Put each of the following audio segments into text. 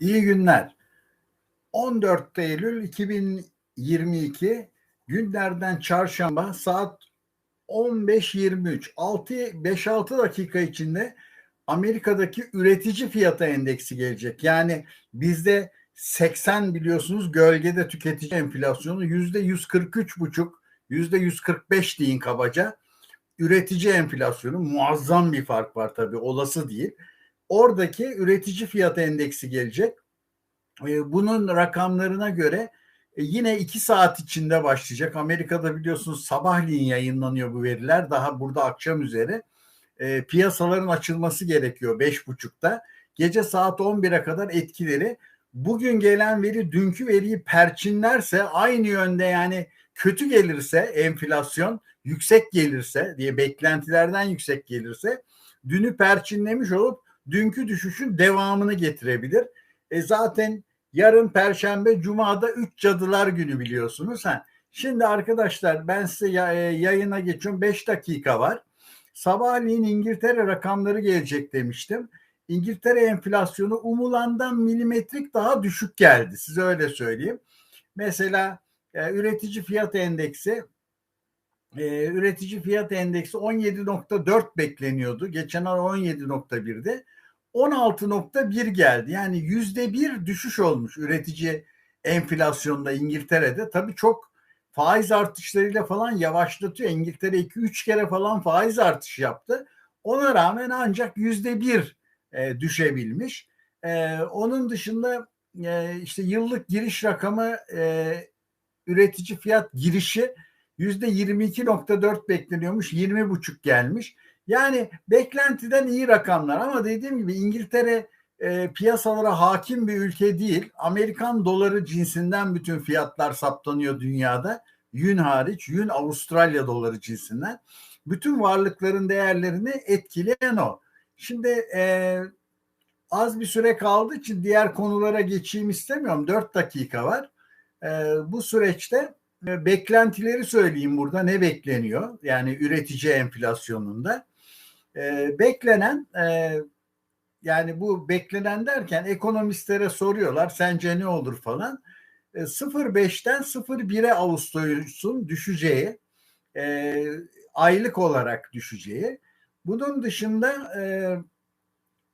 İyi günler. 14 Eylül 2022 günlerden çarşamba saat 15.23 6 5-6 dakika içinde Amerika'daki üretici fiyatı endeksi gelecek. Yani bizde 80 biliyorsunuz gölgede tüketici enflasyonu yüzde 143 buçuk yüzde 145 deyin kabaca üretici enflasyonu muazzam bir fark var tabii olası değil. Oradaki üretici fiyatı endeksi gelecek. Ee, bunun rakamlarına göre e, yine iki saat içinde başlayacak. Amerika'da biliyorsunuz sabahleyin yayınlanıyor bu veriler. Daha burada akşam üzeri. E, piyasaların açılması gerekiyor beş buçukta. Gece saat 11'e kadar etkileri. Bugün gelen veri dünkü veriyi perçinlerse aynı yönde yani kötü gelirse enflasyon yüksek gelirse diye beklentilerden yüksek gelirse dünü perçinlemiş olup dünkü düşüşün devamını getirebilir. E zaten yarın perşembe cumada üç cadılar günü biliyorsunuz. Ha. Şimdi arkadaşlar ben size e, yayına geçiyorum. beş dakika var. Sabahleyin İngiltere rakamları gelecek demiştim. İngiltere enflasyonu umulandan milimetrik daha düşük geldi. Size öyle söyleyeyim. Mesela e, üretici fiyat endeksi e, üretici fiyat endeksi 17.4 bekleniyordu. Geçen ay 17.1'de. 16.1 geldi. Yani yüzde bir düşüş olmuş üretici enflasyonda İngiltere'de. Tabii çok faiz artışlarıyla falan yavaşlatıyor. İngiltere 2-3 kere falan faiz artış yaptı. Ona rağmen ancak yüzde bir e, düşebilmiş. E, onun dışında e, işte yıllık giriş rakamı e, üretici fiyat girişi yüzde 22.4 bekleniyormuş 20.5 gelmiş. Yani beklentiden iyi rakamlar ama dediğim gibi İngiltere e, piyasalara hakim bir ülke değil. Amerikan doları cinsinden bütün fiyatlar saptanıyor dünyada. Yün hariç, yün Avustralya doları cinsinden. Bütün varlıkların değerlerini etkileyen o. Şimdi e, az bir süre kaldığı için diğer konulara geçeyim istemiyorum. Dört dakika var. E, bu süreçte beklentileri söyleyeyim burada ne bekleniyor? Yani üretici enflasyonunda. E, beklenen e, yani bu beklenen derken ekonomistlere soruyorlar sence ne olur falan. E, 0.5'ten 0.1'e Ağustos'un düşeceği e, aylık olarak düşeceği. Bunun dışında e,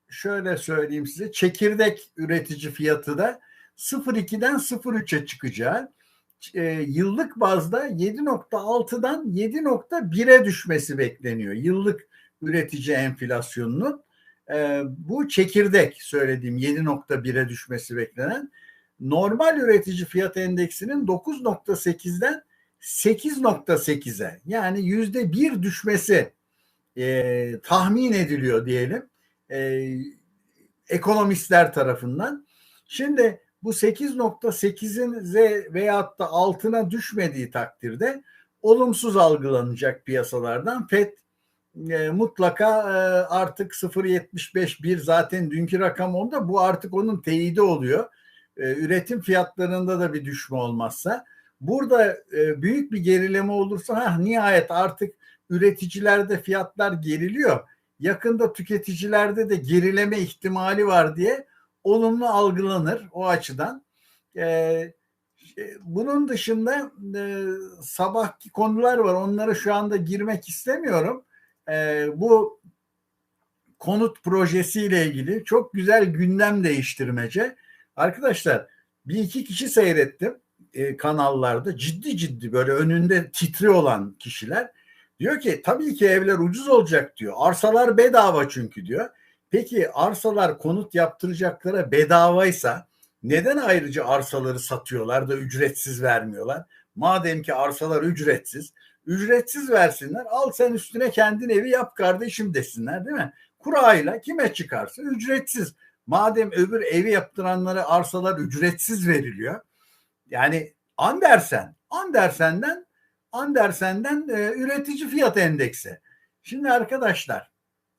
şöyle söyleyeyim size çekirdek üretici fiyatı da 0.2'den 0.3'e çıkacağı e, yıllık bazda 7.6'dan 7.1'e düşmesi bekleniyor. Yıllık üretici enflasyonunun e, bu çekirdek söylediğim 7.1'e düşmesi beklenen normal üretici fiyat endeksinin 9.8'den 8.8'e yani yüzde bir düşmesi e, tahmin ediliyor diyelim e, ekonomistler tarafından. Şimdi bu 8.8'in Z veyahut da altına düşmediği takdirde olumsuz algılanacak piyasalardan. FED e, mutlaka e, artık 0.75 zaten dünkü rakam onda bu artık onun teyidi oluyor. E, üretim fiyatlarında da bir düşme olmazsa burada e, büyük bir gerileme olursa ha nihayet artık üreticilerde fiyatlar geriliyor. Yakında tüketicilerde de gerileme ihtimali var diye olumlu algılanır o açıdan. Ee, bunun dışında e, sabahki konular var. Onlara şu anda girmek istemiyorum. E, bu konut projesiyle ilgili çok güzel gündem değiştirmece. Arkadaşlar bir iki kişi seyrettim e, kanallarda ciddi ciddi böyle önünde titri olan kişiler diyor ki tabii ki evler ucuz olacak diyor. Arsalar bedava çünkü diyor. Peki arsalar konut yaptıracaklara bedavaysa neden ayrıca arsaları satıyorlar da ücretsiz vermiyorlar? Madem ki arsalar ücretsiz, ücretsiz versinler. Al sen üstüne kendin evi yap kardeşim desinler değil mi? Kurayla kime çıkarsa ücretsiz. Madem öbür evi yaptıranlara arsalar ücretsiz veriliyor. Yani Andersen, Andersen'den Andersen'den e, üretici fiyat endeksi. Şimdi arkadaşlar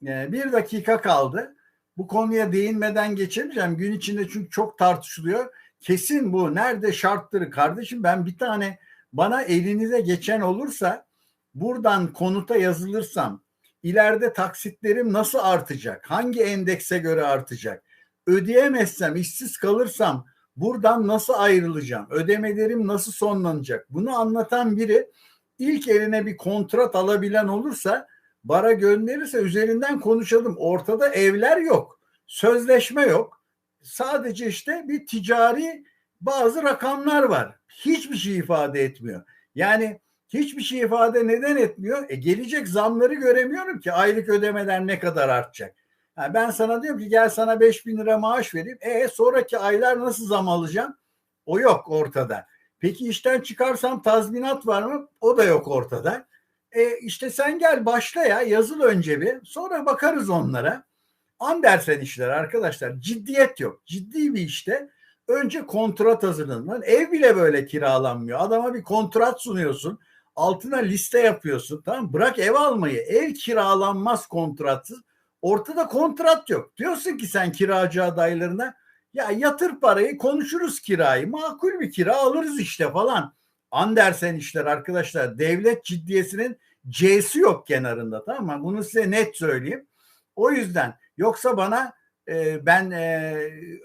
ee, bir dakika kaldı. Bu konuya değinmeden geçemeyeceğim. Gün içinde çünkü çok tartışılıyor. Kesin bu. Nerede şartları kardeşim ben bir tane bana elinize geçen olursa buradan konuta yazılırsam ileride taksitlerim nasıl artacak? Hangi endekse göre artacak? ödeyemezsem, işsiz kalırsam buradan nasıl ayrılacağım? Ödemelerim nasıl sonlanacak? Bunu anlatan biri ilk eline bir kontrat alabilen olursa bara gönderirse üzerinden konuşalım. Ortada evler yok. Sözleşme yok. Sadece işte bir ticari bazı rakamlar var. Hiçbir şey ifade etmiyor. Yani hiçbir şey ifade neden etmiyor? E gelecek zamları göremiyorum ki aylık ödemeler ne kadar artacak. Yani ben sana diyorum ki gel sana 5 bin lira maaş vereyim. E sonraki aylar nasıl zam alacağım? O yok ortada. Peki işten çıkarsam tazminat var mı? O da yok ortada. E işte sen gel başla ya yazıl önce bir sonra bakarız onlara. Andersen işler arkadaşlar ciddiyet yok. Ciddi bir işte önce kontrat hazırlanır. Ev bile böyle kiralanmıyor. Adama bir kontrat sunuyorsun. Altına liste yapıyorsun. Tamam Bırak ev almayı. Ev kiralanmaz kontratsız. Ortada kontrat yok. Diyorsun ki sen kiracı adaylarına ya yatır parayı konuşuruz kirayı. Makul bir kira alırız işte falan. Andersen işler arkadaşlar. Devlet ciddiyesinin C'si yok kenarında tamam mı? Bunu size net söyleyeyim. O yüzden yoksa bana e, ben e,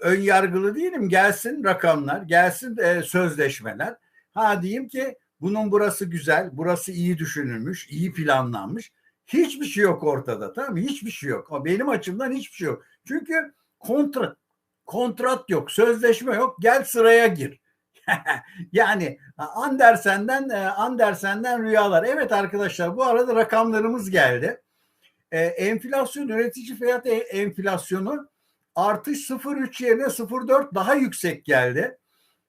ön yargılı değilim. Gelsin rakamlar, gelsin e, sözleşmeler. Ha diyeyim ki bunun burası güzel, burası iyi düşünülmüş, iyi planlanmış. Hiçbir şey yok ortada tamam mı? Hiçbir şey yok. Benim açımdan hiçbir şey yok. Çünkü kontrat kontrat yok, sözleşme yok. Gel sıraya gir. yani Andersen'den Andersen'den rüyalar. Evet arkadaşlar bu arada rakamlarımız geldi. Ee, enflasyon üretici fiyat enflasyonu artış 0.3 yerine 0.4 daha yüksek geldi.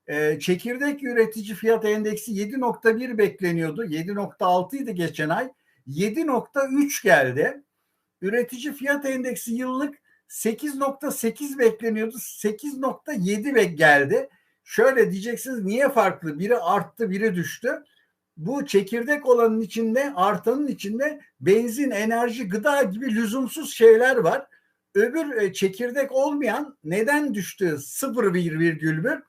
Ee, çekirdek üretici fiyat endeksi 7.1 bekleniyordu. 7.6 idi geçen ay. 7.3 geldi. Üretici fiyat endeksi yıllık 8.8 bekleniyordu. 8.7 geldi. Şöyle diyeceksiniz niye farklı? Biri arttı, biri düştü. Bu çekirdek olanın içinde, artanın içinde benzin, enerji, gıda gibi lüzumsuz şeyler var. Öbür e, çekirdek olmayan neden düştü? 0,1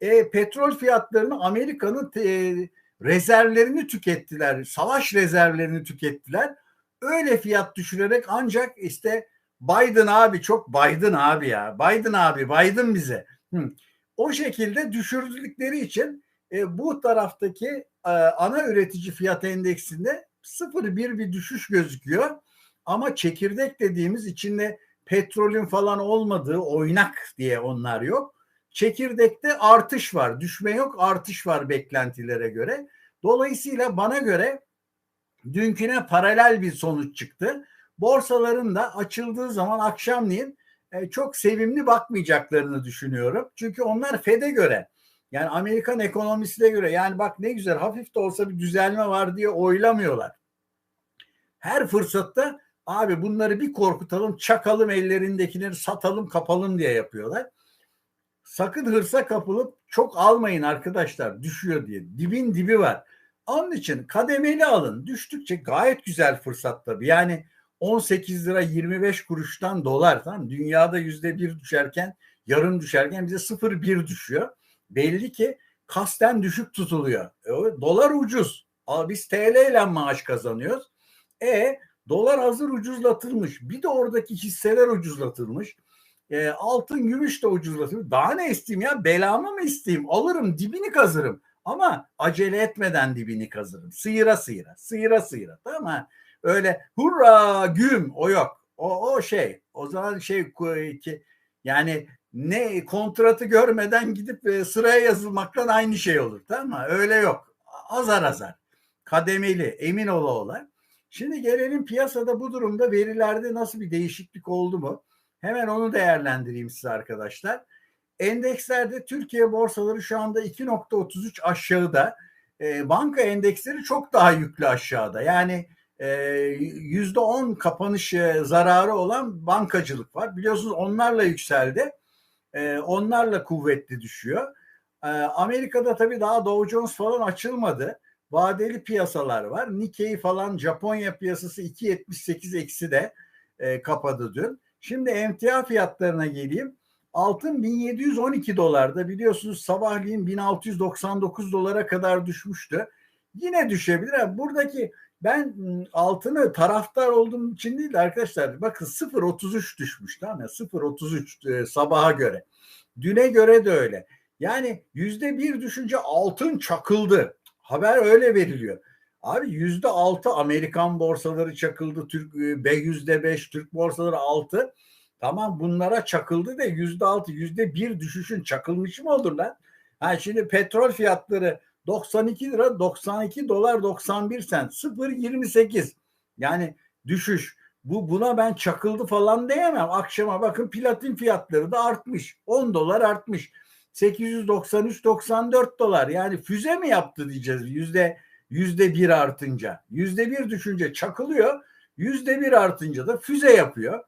e, petrol fiyatlarını Amerika'nın e, rezervlerini tükettiler. Savaş rezervlerini tükettiler. Öyle fiyat düşürerek ancak işte Biden abi çok Biden abi ya. Biden abi Biden bize. Hı. O şekilde düşürdükleri için e, bu taraftaki e, ana üretici fiyat endeksinde 0,1 bir düşüş gözüküyor. Ama çekirdek dediğimiz içinde petrolün falan olmadığı oynak diye onlar yok. Çekirdekte artış var. Düşme yok artış var beklentilere göre. Dolayısıyla bana göre dünküne paralel bir sonuç çıktı. Borsaların da açıldığı zaman akşamleyin e, çok sevimli bakmayacaklarını düşünüyorum. Çünkü onlar FED'e göre yani Amerikan ekonomisine göre yani bak ne güzel hafif de olsa bir düzelme var diye oylamıyorlar. Her fırsatta abi bunları bir korkutalım çakalım ellerindekileri satalım kapalım diye yapıyorlar. Sakın hırsa kapılıp çok almayın arkadaşlar düşüyor diye. Dibin dibi var. Onun için kademeli alın. Düştükçe gayet güzel fırsat tabii. Yani 18 lira 25 kuruştan dolar tamam Dünyada yüzde bir düşerken yarım düşerken bize 0,1 düşüyor. Belli ki kasten düşük tutuluyor. E, dolar ucuz. Biz TL ile maaş kazanıyoruz. E dolar hazır ucuzlatılmış. Bir de oradaki hisseler ucuzlatılmış. E, altın, gümüş de ucuzlatılmış. Daha ne isteyeyim ya? Belamı mı isteyeyim? Alırım, dibini kazırım. Ama acele etmeden dibini kazırım. Sıyıra sıyıra, sıyıra sıyıra. Tamam mı? Öyle hurra güm o yok. O, o şey o zaman şey ki yani ne kontratı görmeden gidip e, sıraya yazılmaktan aynı şey olur tamam mı? Öyle yok. Azar azar. Kademeli emin ola ola. Şimdi gelelim piyasada bu durumda verilerde nasıl bir değişiklik oldu mu? Hemen onu değerlendireyim size arkadaşlar. Endekslerde Türkiye borsaları şu anda 2.33 aşağıda. E, banka endeksleri çok daha yüklü aşağıda. Yani yüzde on kapanış zararı olan bankacılık var. Biliyorsunuz onlarla yükseldi. onlarla kuvvetli düşüyor. Amerika'da tabii daha Dow Jones falan açılmadı. Vadeli piyasalar var. Nikkei falan Japonya piyasası 2.78 eksi de kapadı dün. Şimdi emtia fiyatlarına geleyim. Altın 1712 dolarda biliyorsunuz sabahleyin 1699 dolara kadar düşmüştü. Yine düşebilir. Buradaki ben altını taraftar olduğum için değil de arkadaşlar bakın 0.33 düşmüş tamam ya 0.33 e, sabaha göre. Düne göre de öyle. Yani yüzde bir düşünce altın çakıldı. Haber öyle veriliyor. Abi yüzde altı Amerikan borsaları çakıldı. Türk e, yüzde beş Türk borsaları altı. Tamam bunlara çakıldı da yüzde altı yüzde bir düşüşün çakılmış mı olur lan? Ha şimdi petrol fiyatları 92 lira 92 dolar 91 sent. 0.28 yani düşüş. Bu buna ben çakıldı falan diyemem. Akşama bakın platin fiyatları da artmış. 10 dolar artmış. 893-94 dolar. Yani füze mi yaptı diyeceğiz. Yüzde yüzde bir artınca. Yüzde bir düşünce çakılıyor. Yüzde bir artınca da füze yapıyor.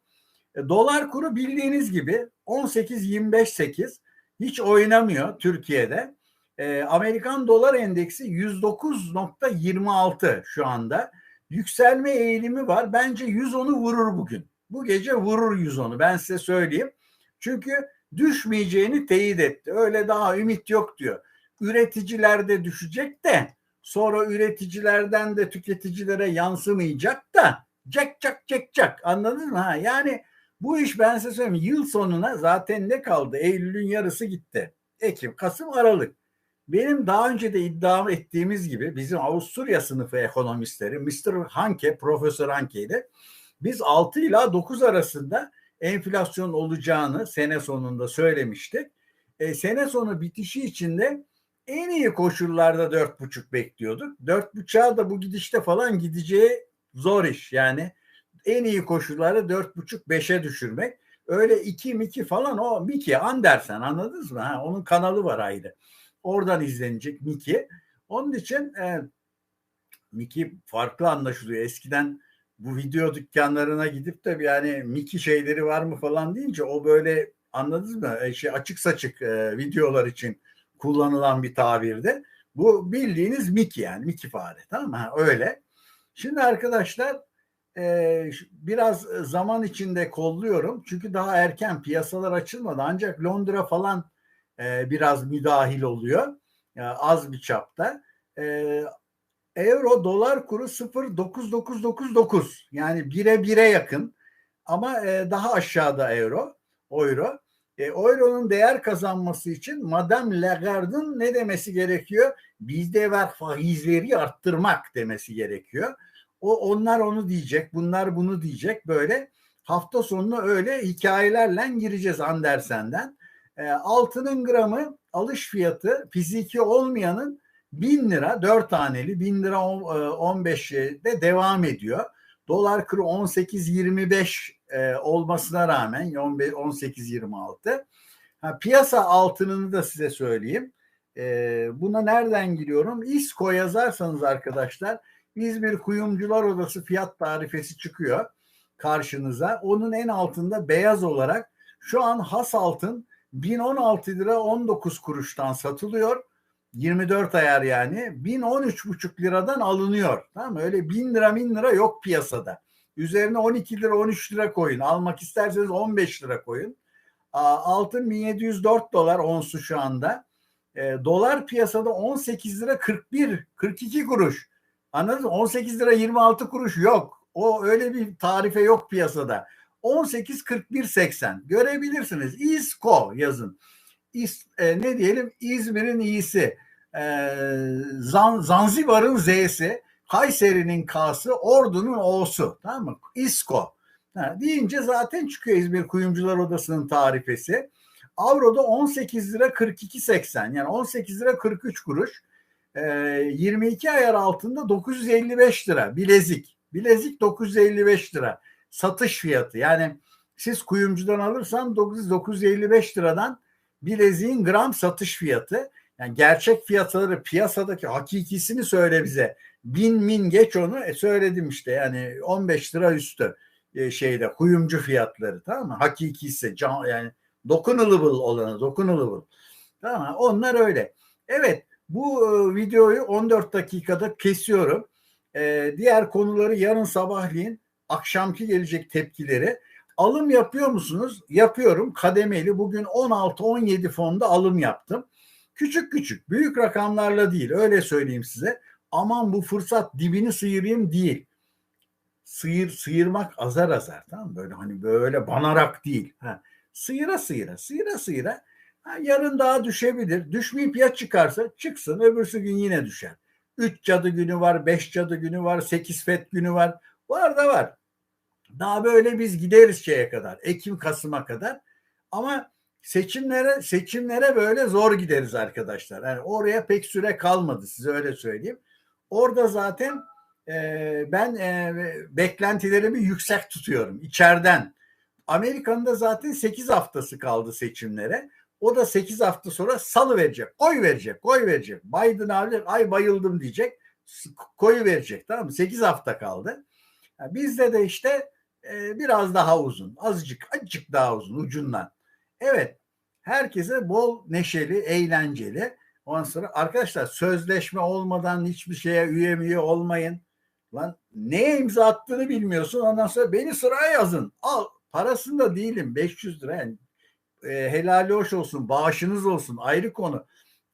E, dolar kuru bildiğiniz gibi 18-25-8 hiç oynamıyor Türkiye'de e, Amerikan dolar endeksi 109.26 şu anda yükselme eğilimi var bence 110'u vurur bugün bu gece vurur 110'u ben size söyleyeyim çünkü düşmeyeceğini teyit etti. Öyle daha ümit yok diyor. Üreticiler de düşecek de sonra üreticilerden de tüketicilere yansımayacak da cek cak cek cak anladın mı? Ha? Yani bu iş ben size söyleyeyim yıl sonuna zaten ne kaldı? Eylül'ün yarısı gitti. Ekim, Kasım, Aralık. Benim daha önce de iddia ettiğimiz gibi bizim Avusturya sınıfı ekonomistleri Mr. Hanke, Profesör Hanke ile biz 6 ila 9 arasında enflasyon olacağını sene sonunda söylemiştik. E, sene sonu bitişi içinde en iyi koşullarda dört buçuk bekliyorduk. Dört buçuğa da bu gidişte falan gideceği zor iş. Yani en iyi koşulları dört buçuk beşe düşürmek. Öyle iki miki falan o Miki Andersen anladınız mı? Ha, onun kanalı var ayrı. Oradan izlenecek Miki. Onun için e, Miki farklı anlaşılıyor. Eskiden bu video dükkanlarına gidip de yani Miki şeyleri var mı falan deyince o böyle anladınız mı? E, şey açık saçık e, videolar için kullanılan bir tabirde. Bu bildiğiniz Miki yani Miki fare tamam mı? Öyle. Şimdi arkadaşlar e, biraz zaman içinde kolluyorum. Çünkü daha erken piyasalar açılmadı. Ancak Londra falan e, biraz müdahil oluyor. Yani az bir çapta. E, Euro dolar kuru 0.9999 yani 1'e 1'e yakın ama e, daha aşağıda euro, euro. E, euronun değer kazanması için Madame Lagarde'ın ne demesi gerekiyor? Bizde var faizleri arttırmak demesi gerekiyor. O onlar onu diyecek, bunlar bunu diyecek böyle. Hafta sonuna öyle hikayelerle gireceğiz Andersen'den. E, altının gramı alış fiyatı fiziki olmayanın 1000 lira 4 taneli 1000 lira 15'de devam ediyor. Dolar kuru 18.25 e, olmasına rağmen 18.26. Ha, piyasa altınını da size söyleyeyim. E, buna nereden giriyorum? İSKO yazarsanız arkadaşlar İzmir Kuyumcular Odası fiyat tarifesi çıkıyor karşınıza. Onun en altında beyaz olarak şu an has altın 1016 lira 19 kuruştan satılıyor. 24 ayar yani 1013,5 liradan alınıyor. Tamam mı? Öyle 1000 lira 1000 lira yok piyasada. Üzerine 12 lira 13 lira koyun. Almak isterseniz 15 lira koyun. Altın 1704 dolar onsu şu anda. E, dolar piyasada 18 lira 41 42 kuruş. Anladın mı? 18 lira 26 kuruş yok. O öyle bir tarife yok piyasada. 18 41 80 görebilirsiniz. İSKO yazın. İz, e, ne diyelim İzmir'in iyisi, e, Zan, Zanzibar'ın Z'si, Kayseri'nin K'sı, Ordu'nun O'su. Tamam mı? İSKO. Ha, deyince zaten çıkıyor İzmir Kuyumcular Odası'nın tarifesi. Avro'da 18 lira 42.80 yani 18 lira 43 kuruş. E, 22 ayar altında 955 lira bilezik. Bilezik 955 lira satış fiyatı. Yani siz kuyumcudan alırsan 955 liradan bileziğin gram satış fiyatı yani gerçek fiyatları piyasadaki hakikisini söyle bize. Bin min geç onu e, söyledim işte yani 15 lira üstü e, şeyde kuyumcu fiyatları tamam mı? Hakikisi can, yani dokunulable olanı dokunulable. Tamam mı? Onlar öyle. Evet bu e, videoyu 14 dakikada kesiyorum. E, diğer konuları yarın sabahleyin akşamki gelecek tepkileri Alım yapıyor musunuz? Yapıyorum. Kademeli. Bugün 16-17 fonda alım yaptım. Küçük küçük, büyük rakamlarla değil. Öyle söyleyeyim size. aman bu fırsat dibini sıyırayım değil. Sıyır, sıyırmak azar azar tamam? Böyle hani böyle banarak değil. Ha. Sıyıra sıyıra, sıyıra sıyıra. Ha, yarın daha düşebilir. Düşmeyip ya çıkarsa çıksın öbürsü gün yine düşer. Üç cadı günü var, beş cadı günü var, sekiz fet günü var. Var da var. Daha böyle biz gideriz şeye kadar. Ekim, Kasım'a kadar. Ama seçimlere seçimlere böyle zor gideriz arkadaşlar. Yani oraya pek süre kalmadı size öyle söyleyeyim. Orada zaten e, ben e, beklentilerimi yüksek tutuyorum içeriden. Amerika'nın da zaten 8 haftası kaldı seçimlere. O da 8 hafta sonra salı verecek, oy verecek, oy verecek. Biden abi ay bayıldım diyecek, koyu verecek tamam mı? 8 hafta kaldı. Yani bizde de işte e, biraz daha uzun, azıcık, azıcık daha uzun ucundan. Evet, herkese bol neşeli, eğlenceli. Ondan sonra arkadaşlar sözleşme olmadan hiçbir şeye üye üye olmayın. Lan neye imza attığını bilmiyorsun. Ondan sonra beni sıraya yazın. Al parasında değilim 500 lira. Yani, e, helali hoş olsun, bağışınız olsun ayrı konu.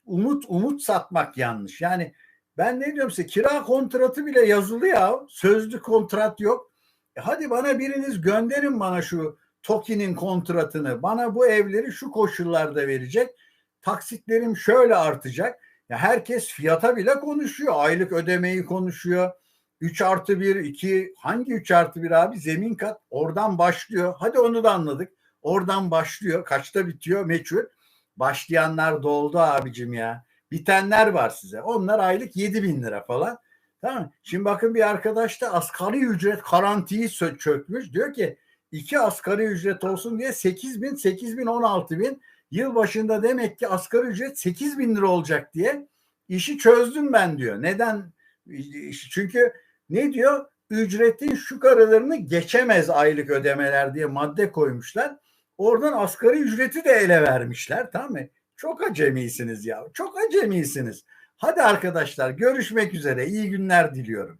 Umut umut satmak yanlış. Yani ben ne diyorum size kira kontratı bile yazılı ya. Sözlü kontrat yok. E hadi bana biriniz gönderin bana şu TOKİ'nin kontratını. Bana bu evleri şu koşullarda verecek. Taksitlerim şöyle artacak. Ya herkes fiyata bile konuşuyor. Aylık ödemeyi konuşuyor. 3 artı 1, 2 hangi 3 artı 1 abi? Zemin kat oradan başlıyor. Hadi onu da anladık. Oradan başlıyor. Kaçta bitiyor? Meçhul. Başlayanlar doldu abicim ya. Bitenler var size. Onlar aylık 7 bin lira falan. Tamam Şimdi bakın bir arkadaş da asgari ücret garantiyi çökmüş. Diyor ki iki asgari ücret olsun diye 8 bin, 8 bin, 16 bin. Yıl başında demek ki asgari ücret 8 bin lira olacak diye işi çözdüm ben diyor. Neden? Çünkü ne diyor? Ücretin şu karalarını geçemez aylık ödemeler diye madde koymuşlar. Oradan asgari ücreti de ele vermişler tamam mı? Çok acemisiniz ya. Çok acemisiniz. Hadi arkadaşlar görüşmek üzere. İyi günler diliyorum.